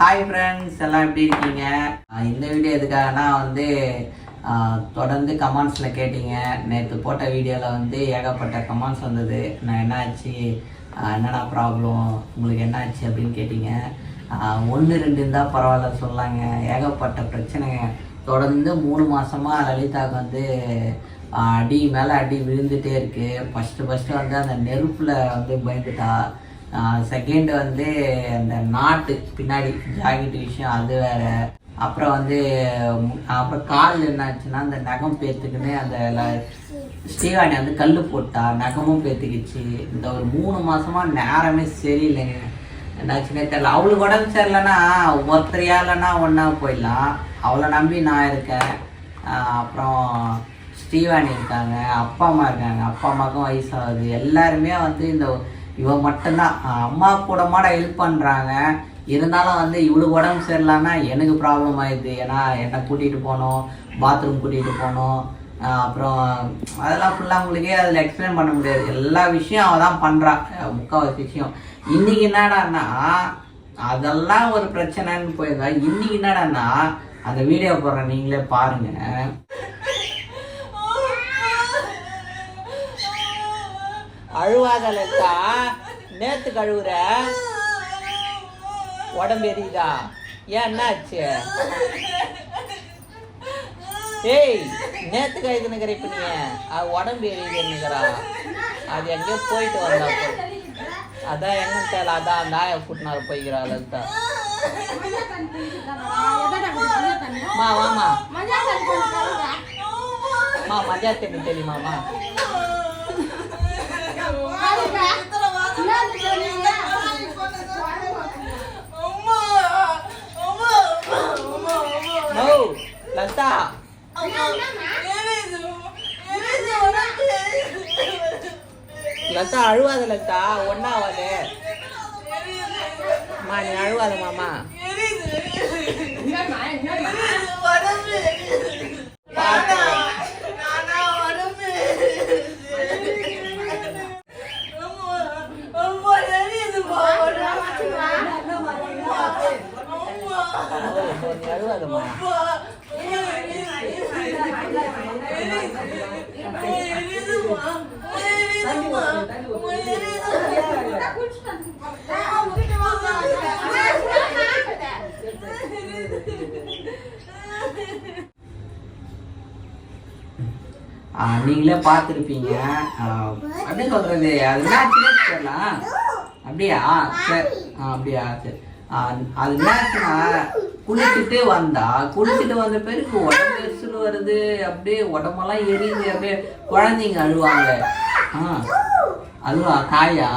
Hi friends எல்லாம் எப்படி இருக்கீங்க? இந்த வீடியோ எதுக்காகனா வந்து தொடர்ந்து கமெண்ட்ஸில் கேட்டீங்க. நேற்று போட்ட வீடியோவில் வந்து ஏகப்பட்ட கமெண்ட்ஸ் வந்தது. நான் என்னாச்சு? ஆஹ் என்னடா ப்ராப்ளம் உங்களுக்கு என்னாச்சு அப்படின்னு கேட்டீங்க. ஒன்று ரெண்டு இருந்தால் பரவாயில்ல சொல்லாங்க. ஏகப்பட்ட பிரச்சனைங்க. தொடர்ந்து மூணு மாதமாக லலிதாவுக்கு வந்து அடி மேலே அடி விழுந்துகிட்டே இருக்குது ஃபஸ்ட்டு ஃபஸ்ட்டு வந்து அந்த நெருப்பில் வந்து பயந்துட்டா. செகண்ட் வந்து அந்த நாட்டு பின்னாடி ஜாக்கெட் விஷயம் அது வேற. அப்புறம் வந்து அப்புறம் கால் என்னாச்சுன்னா அந்த நகம் பேத்துக்குன்னு அந்த ஸ்ரீவாணி வந்து கல் போட்டா நகமும் பேத்துக்கிச்சு. இந்த ஒரு மூணு மாதமாக நேரமே சரியில்லைங்க என்னாச்சுன்னே தெரியல. அவளுக்கு உடம்பு சரியில்லைன்னா ஒருத்தரையா இல்லைன்னா ஒன்றா போயிடலாம். அவளை நம்பி நான் இருக்கேன். அப்புறம் ஸ்ரீவாணி இருக்காங்க அப்பா அம்மா இருக்காங்க. அப்பா அம்மாவுக்கும் வயசாகுது. எல்லாருமே வந்து இந்த இவன் மட்டும்தான். அம்மா கூட மாட ஹெல்ப் பண்ணுறாங்க இருந்தாலும் வந்து இவளுக்கு உடம்பு சரியில்லைன்னா எனக்கு ப்ராப்ளம் ஆயிடுது. ஏன்னா என்னை கூட்டிகிட்டு போகணும் பாத்ரூம் கூட்டிகிட்டு போகணும் அப்புறம் அதெல்லாம் ஃபுல்லாக உங்களுக்கே அதில் எக்ஸ்பிளைன் பண்ண முடியாது. எல்லா விஷயம் அவள் தான் பண்ணுறான் முக்கால்வாசி விஷயம். இன்றைக்கி என்னடான்னா அதெல்லாம் ஒரு பிரச்சனைன்னு போயிருந்தா இன்றைக்கி என்னடான்னா அந்த வீடியோ போடுற நீங்களே பாருங்கள் அழுவாதலக்கா நேத்து கழுவுற உடம்பு எரியுதா? ஏன் என்னாச்சு? ஏய் நேத்து கழுதுனுக்கிற இப்ப நீ அது உடம்பு எரியுதுன்னுக்கிறா அது எங்கேயோ போயிட்டு வந்தா. அதான் எங்க தெரியல அதான் அந்த ஆய கூட்டினாரு போய்க்கிறா லலிதா மா வாமா. மா மஜா தண்ணி தெரியுமாமா லலிதா அழுவாத லலிதா ஒன்னாவது மா நீ அழுவாத மாமா நீ அழுவாதம்மா ஆ, நீங்களே பார்த்துருப்பீங்க. அப்படி சொல்றது அது என்னாச்சுன்னே அப்படியா? சரி. ஆ, அப்படியா? சரி. அது என்னாச்சுன்னா குளிச்சுட்டு வந்தா குளிச்சுட்டு வந்த பிறகு உடம்பு எரிச்சல் வருது அப்படியே உடம்பெல்லாம் எரியுது அப்படியே குழந்தைங்க அழுவாங்க. ஆ அதுவா தாயா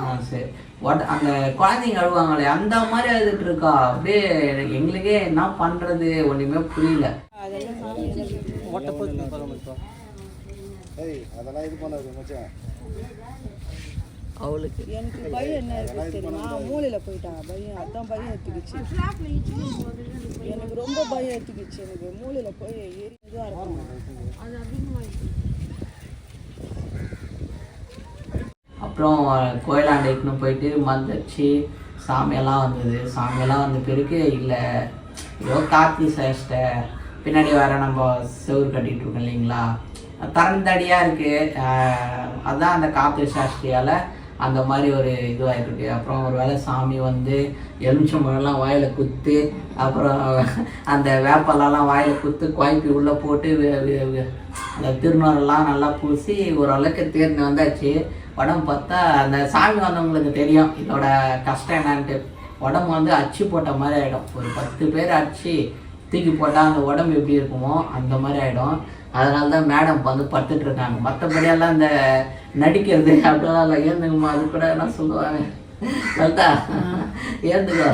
ஆ சரி. உட அந்த குழந்தைங்க அழுவாங்களே அந்த மாதிரி அழுதுட்டு இருக்கா. அப்படியே எங்களுக்கே என்ன பண்றது? ஒண்ணுமே புரியல. ஏய் அதெல்லாம் இது பண்ணாது மச்சான்? அவளுக்கு. எனக்கு பயம் என்ன இருக்கு தெரியுமா? மூளையில போயிட்டாங்க பயம். அதான் பயம் எடுத்துக்கிச்சு. எனக்கு ரொம்ப பயம் எடுத்துக்கிச்சு. எனக்கு மூளையில போய் ஏறி இருக்கும். அப்புறம் கோயிலாண்டைக்குன்னு போயிட்டு மந்திரிச்சு சாமியெல்லாம் வந்தது. சாமியெல்லாம் வந்த பிறகு இல்லை ஏதோ கார்த்தி சேஷ்ட பின்னாடி வேற நம்ம செவுரு கட்டிட்டு இருக்கோம் இல்லைங்களா? திறந்தடியாக இருக்குது அதான் அந்த கார்த்தி சாஷ்டியால் அந்த மாதிரி ஒரு இதுவாகிருக்கு அப்புறம் ஒரு வேளை சாமி வந்து எலுமிச்சம்பழம்லாம் வாயில குத்து அப்புறம் அந்த வேப்பலாம் வாயில குத்து குழப்பி உள்ளே போட்டு அந்த திருநூறெல்லாம் நல்லா பூசி ஓரளவுக்கு தேர்ந்து வந்தாச்சு. உடம்பு பார்த்தா அந்த சாமி வந்தவங்களுக்கு தெரியும். இதோட கஷ்டம் என்னான்ட்டு. உடம்பு வந்து அச்சு போட்ட மாதிரி ஆகிடும் ஒரு பத்து பேர் அடிச்சு தூக்கி போட்டால் அந்த உடம்பு எப்படி இருக்குமோ அந்த மாதிரி ஆகிடும் அதனால தான் மேடம் வந்து படுத்துட்டு இருக்காங்க. மற்றபடியெல்லாம் இந்த நடிக்கிறது அப்படிலாம் இல்லை. ஏந்துங்கம்மா அது கூட என்ன சொல்லுவாங்க? லலிதா ஏந்துக்கோ.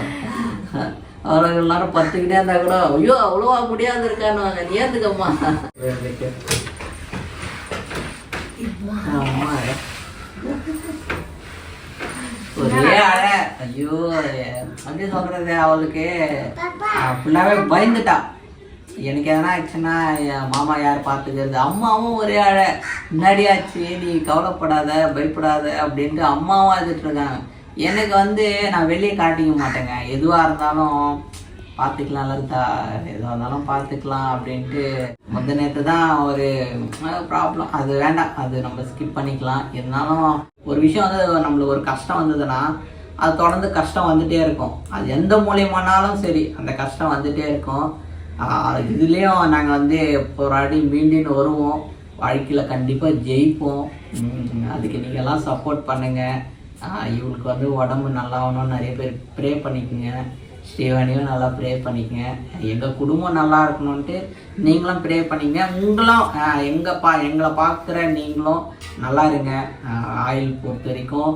அவர் எல்லாரும் பத்துக்கிட்டே இருந்தா கூட ஐயோ அவ்வளோவா முடியாது இருக்கான்னு நீ ஏந்துக்கம்மா. ஒரே அழ ஐயோ அப்படி சொல்றது அவளுக்கு. ஃபுல்லாவே பயந்துட்டா. எனக்கு எதனா ஆச்சுன்னா என் மாமா யார் பார்த்துக்கிறது? அம்மாவும் ஒரே அழ முன்னாடி ஆச்சு நீ கவலைப்படாத பயப்படாத அப்படின்ட்டு அம்மாவும் அழுதுட்டு இருக்காங்க. எனக்கு வந்து நான் வெளியே காட்டிக்க மாட்டேங்க. எதுவாக இருந்தாலும் பார்த்துக்கலாம் லலிதா. எதுவாக இருந்தாலும் பார்த்துக்கலாம் அப்படின்ட்டு முந்த நேற்று தான் ஒரு ப்ராப்ளம் அது வேண்டாம். அது நம்ம ஸ்கிப் பண்ணிக்கலாம். இருந்தாலும் ஒரு விஷயம் வந்து நம்மளுக்கு ஒரு கஷ்டம் வந்ததுன்னா அது தொடர்ந்து கஷ்டம் வந்துகிட்டே இருக்கும். அது எந்த மூலியமானாலும் சரி அந்த கஷ்டம் வந்துகிட்டே இருக்கும். இதுலேயும் நாங்கள் வந்து போராடி மீண்டும் வருவோம். வாழ்க்கையில் கண்டிப்பாக ஜெயிப்போம். அதுக்கு நீங்கள்லாம் சப்போர்ட் பண்ணுங்கள் இவளுக்கு வந்து உடம்பு நல்லா ஆகணும்னு நிறைய பேர் ப்ரே பண்ணிக்கோங்க. ஸ்ரீவாணியும் நல்லா ப்ரே பண்ணிக்கங்க. எங்கள் குடும்பம் நல்லா இருக்கணும்ன்ட்டு நீங்களும் ப்ரே பண்ணிங்க. உங்களும் எங்கள் பா எங்களை பார்க்குற நீங்களும் நல்லா இருங்க. ஆயில் பொறுத்த வரைக்கும்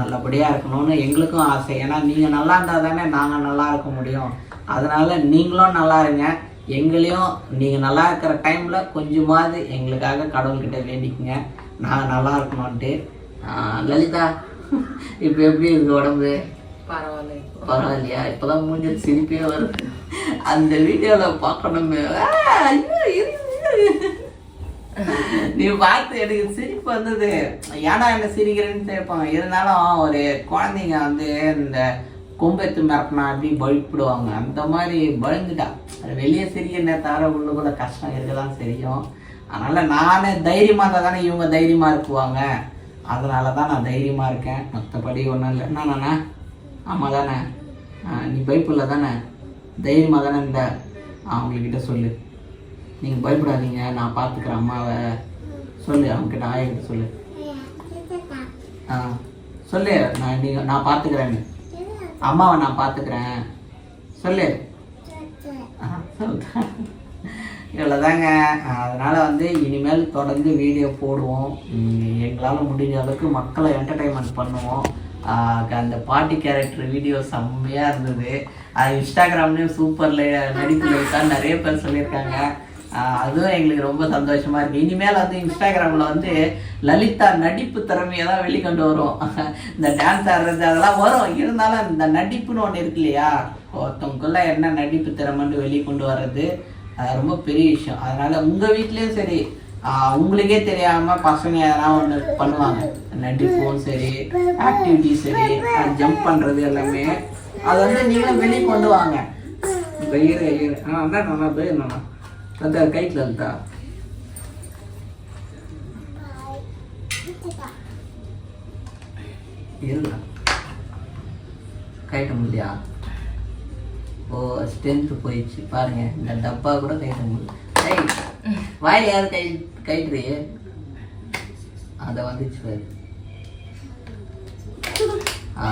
நல்லபடியாக இருக்கணும்னு எங்களுக்கும் ஆசை. ஏன்னா நீங்கள் நல்லா இருந்தால் தானே நாங்கள் நல்லா இருக்க முடியும். அதனால் நீங்களும் நல்லா இருங்க. எங்களையும் நீங்கள் நல்லா இருக்கிற டைமில் கொஞ்சமாவது எங்களுக்காக கடவுள்கிட்ட வேண்டிக்குங்க. நாங்கள் நல்லா இருக்கணும்ன்ட்டு. ஆஹ் லலிதா இப்போ எப்படி இருக்கு உடம்பு? பரவாயில்ல பரவாயில்லையா? இப்போதான் மூஞ்சி சிரிப்பே வருது. அந்த வீடியோவில் பார்க்கணுமே. நீ பார்த்து எனக்கு சிரிப்பு வந்தது. ஏன்னா என்ன சிரிக்கிறேன்னு கேட்பாங்க இருந்தாலும் ஒரு குழந்தைங்க வந்து இந்த கொம்பெத்து மிரட்டினா அப்படி பயப்படுவாங்க. அந்த மாதிரி பயந்துட்டா. அது வெளியே சிரிக்கிறனே தவிர உள்ளுக்குள்ள கஷ்டம் இருக்க தான் தெரியும். அதனால நானே தைரியமாக இருந்தால் தானே இவங்க தைரியமாக இருக்குவாங்க. அதனால தான் நான் தைரியமாக இருக்கேன். மற்றபடி ஒன்றும் இல்லை. என்னண்ணா ஆமாம் தானே. நீ பயப்படல தானே. தைரியமாக தானே இருந்த? அவங்கக்கிட்ட சொல்லு. நீங்கள் பயப்படாதீங்க. நான் பார்த்துக்கிறேன் அம்மாவை சொல்லு. அவங்ககிட்ட ஆயக்கிட்ட சொல்லு. ஆ சொல்லு. நான் நீங்கள் நான் பார்த்துக்கிறேன்னு அம்மாவை நான் பார்த்துக்கிறேன். சொல்லு. இவ்வளோதாங்க அதனால் வந்து இனிமேல் தொடர்ந்து வீடியோ போடுவோம். எங்களால் முடிஞ்ச அளவுக்கு மக்களை என்டர்டைன்மெண்ட் பண்ணுவோம். அந்த பாட்டி கேரக்டர் வீடியோ செம்மையாக இருந்தது. அது இன்ஸ்டாகிராம்லேயும் சூப்பரில் நடிப்பு வைத்தான் நிறைய பேர் சொல்லியிருக்காங்க. அதுவும் எங்களுக்கு ரொம்ப சந்தோஷமா இருக்கு. இனிமேல் வந்து இன்ஸ்டாகிராமில் வந்து லலிதா நடிப்பு திறமையை தான் வெளிக்கொண்டு வரும். இந்த டான்ஸ் ஆடுறது அதெல்லாம் வரும். இருந்தாலும் இந்த நடிப்புன்னு ஒன்று இருக்கு இல்லையா? ஒருத்தவங்களுக்குள்ள என்ன நடிப்பு திறமைன்னு வெளிக்கொண்டு வர்றது அது ரொம்ப பெரிய விஷயம். அதனால உங்கள் வீட்லேயும் சரி உங்களுக்கே தெரியாம பசங்க எதனா ஒன்று பண்ணுவாங்க. நடிப்பும் சரி ஆக்டிவிட்டி சரி ஜம்ப் பண்ணுறது எல்லாமே அது வந்து நீங்களும் வெளியே கொண்டு வாங்க இரு இரு. ஆ அதான் நல்லா போயிருந்தா அந்த கைட்டில் இருந்தா? இருங்க கைட்ட முடியா? ஓ ஸ்ட்ரென்த் போயிடுச்சு. பாருங்க இந்த டப்பா கூட கைட்ட முடியும் வாயில் யார் கை கைட்டுறீ அதை வந்துச்சு பாரு. ஆ,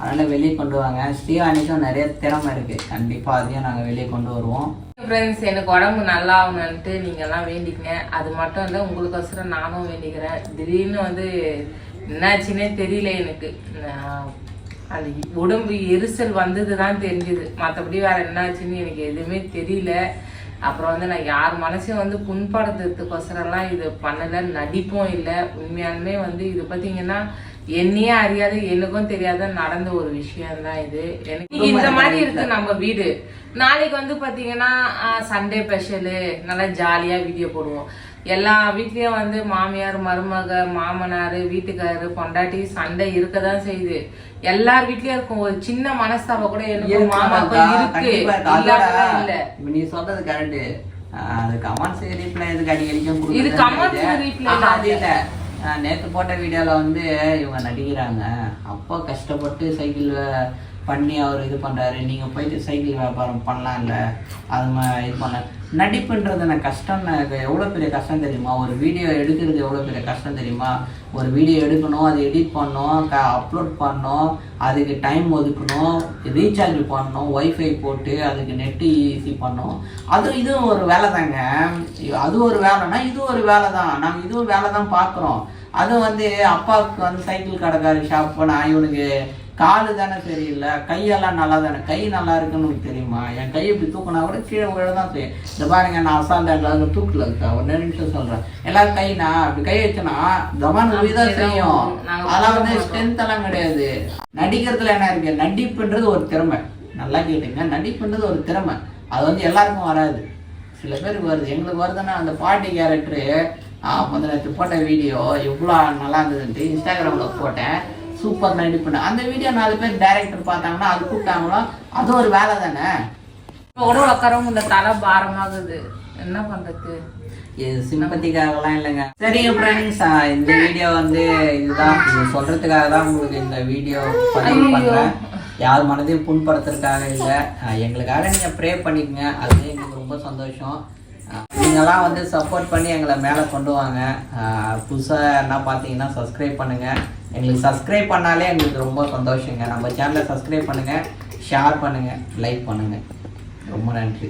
அதனால வெளியே கொண்டு வாங்க. ஸ்ரீவாணிக்கும் நிறைய திறமை இருக்கு. கண்டிப்பா அதையும் நாங்க வெளியே கொண்டு வருவோம். ஃப்ரெண்ட்ஸ் எனக்கு உடம்பு நல்லா ஆகணும்ன்ட்டு நீங்கெல்லாம் வேண்டிக்கங்க. அது மட்டும் இல்லை உங்களுக்கோசரம் நானும் வேண்டிக்கிறேன். திடீர்னு வந்து என்னாச்சுன்னே தெரியல எனக்கு. அது உடம்பு எரிச்சல் வந்தது தான் தெரிஞ்சுது. மற்றபடி வேற என்னாச்சுன்னு எனக்கு எதுவுமே தெரியல. அப்புறம் வந்து நான் யார் மனசையும் வந்து புண்படுத்துறதுக்கோசரம்லாம் இது பண்ணலை. நடிப்பும் இல்லை. உண்மையாலுமே வந்து இது பார்த்தீங்கன்னா என்னையே அறியாத எனக்கும் தெரியாத நடந்த ஒரு விஷயம் தான் இது. எனக்கு இந்த மாதிரி இருக்கு நம்ம வீடு. நாளைக்கு வந்து பாத்தீங்கன்னா சண்டே ஸ்பெஷலு நல்லா ஜாலியா வீடியோ போடுவோம். எல்லா வீட்லயும் வந்து மாமியார் மருமக மாமனார் வீட்டுக்காரரு பொண்டாட்டி சண்டை இருக்கதான் செய்யுது. எல்லார் வீட்லயும் இருக்கும். ஒரு சின்ன மனஸ்தாபம் கூட எனக்கும் மாமாக்கும் இருக்கு. இல்ல. நீ சொல்றது கரெக்ட் அது கமெண்ட்ஸ் ரீப்ளை எதுக்கு அடி அடிக்கும் இது reply ஆஹா, அது இல்ல. நேற்று போட்ட வீடியோவில் வந்து இவங்க நடிக்கிறாங்க. அப்போ கஷ்டப்பட்டு சைக்கிள் பண்ணி அவர் இது பண்ணுறாரு நீங்கள் போயிட்டு சைக்கிள் வியாபாரம் பண்ணலாம்ல. அது மாதிரி இது பண்ண நடிப்புன்றது எனக்கு கஷ்டம் எவ்வளோ பெரிய கஷ்டம் தெரியுமா? ஒரு வீடியோ எடுக்கிறது எவ்வளோ பெரிய கஷ்டம் தெரியுமா? ஒரு வீடியோ எடுக்கணும் அதை எடிட் பண்ணோம் க அப்லோட் பண்ணோம் அதுக்கு டைம் ஒதுக்கணும் ரீசார்ஜ் பண்ணணும் ஒய்ஃபை போட்டு அதுக்கு நெட்டு ஈஸி பண்ணோம் அது இதுவும் ஒரு வேலை தாங்க அது ஒரு வேலைன்னா இது ஒரு வேலை தான் நாங்கள் இதுவும் வேலை தான் பார்க்குறோம் அதுவும் வந்து அப்பாவுக்கு வந்து சைக்கிள் கடைக்கார ஷாப் பண்ண இவனுக்கு காலு தானே சரியில்லை கையெல்லாம் நல்லா தானே கை நல்லா இருக்குன்னு தெரியுமா? என் கை இப்படி தூக்கினா கூட கீழே விழ தான் செய்யும் இந்த பாருங்க நான் அசால்ட்டா எல்லாரும் தூக்கல இருக்கா? ஒரு நிமிஷம் சொல்றேன். எல்லாரும் கைனா அப்படி கை வச்சனா தமான் தான் செய்யும். அதெல்லாம் வந்து ஸ்ட்ரென்த் எல்லாம் கிடையாது. நடிக்கிறதுல என்ன இருக்கு? நடிப்புன்றது ஒரு திறமை. நல்லா கேட்டுங்க நடிப்புன்றது ஒரு திறமை. அது வந்து எல்லாருக்கும் வராது. சில பேருக்கு வருது. எங்களுக்கு வருதுன்னா அந்த பாட்டி கேரக்டரு நேற்று போட்ட வீடியோ எவ்வளோ நல்லா இருந்ததுன்ட்டு இன்ஸ்டாகிராமில் போட்டேன். சூப்பர் நைட்டு பண்ண அந்த வீடியோ நாலு பேர் டேரக்டர் பார்த்தாங்கன்னா அது கூப்பிட்டாங்களோ அது ஒரு வேலை தானே? கூட உட்காரவங்க இந்த தலை பாரமாகுது. என்ன பண்றது? சிம்பத்திக்காகலாம் இல்லைங்க. சரி ஃப்ரெண்ட்ஸ் இந்த வீடியோ வந்து இதுதான். இது சொல்றதுக்காக தான் உங்களுக்கு இந்த வீடியோ பதிவு பண்றேன். யார் மனதையும் புண்படுத்துறதுக்காக இல்லை. எங்களுக்காக நீங்க ப்ரே பண்ணிக்கங்க. அதுவே எங்களுக்கு ரொம்ப சந்தோஷம். அஹ் நீங்கெல்லாம் வந்து சப்போர்ட் பண்ணி எங்களை மேலே கொண்டு வாங்க. புதுசாக என்ன பார்த்தீங்கன்னா சப்ஸ்கிரைப் பண்ணுங்க. எங்களுக்கு சப்ஸ்கிரைப் பண்ணாலே எங்களுக்கு ரொம்ப சந்தோஷங்க. நம்ம சேனலை சப்ஸ்கிரைப் பண்ணுங்கள் ஷேர் பண்ணுங்கள் லைக் பண்ணுங்கள் ரொம்ப நன்றி.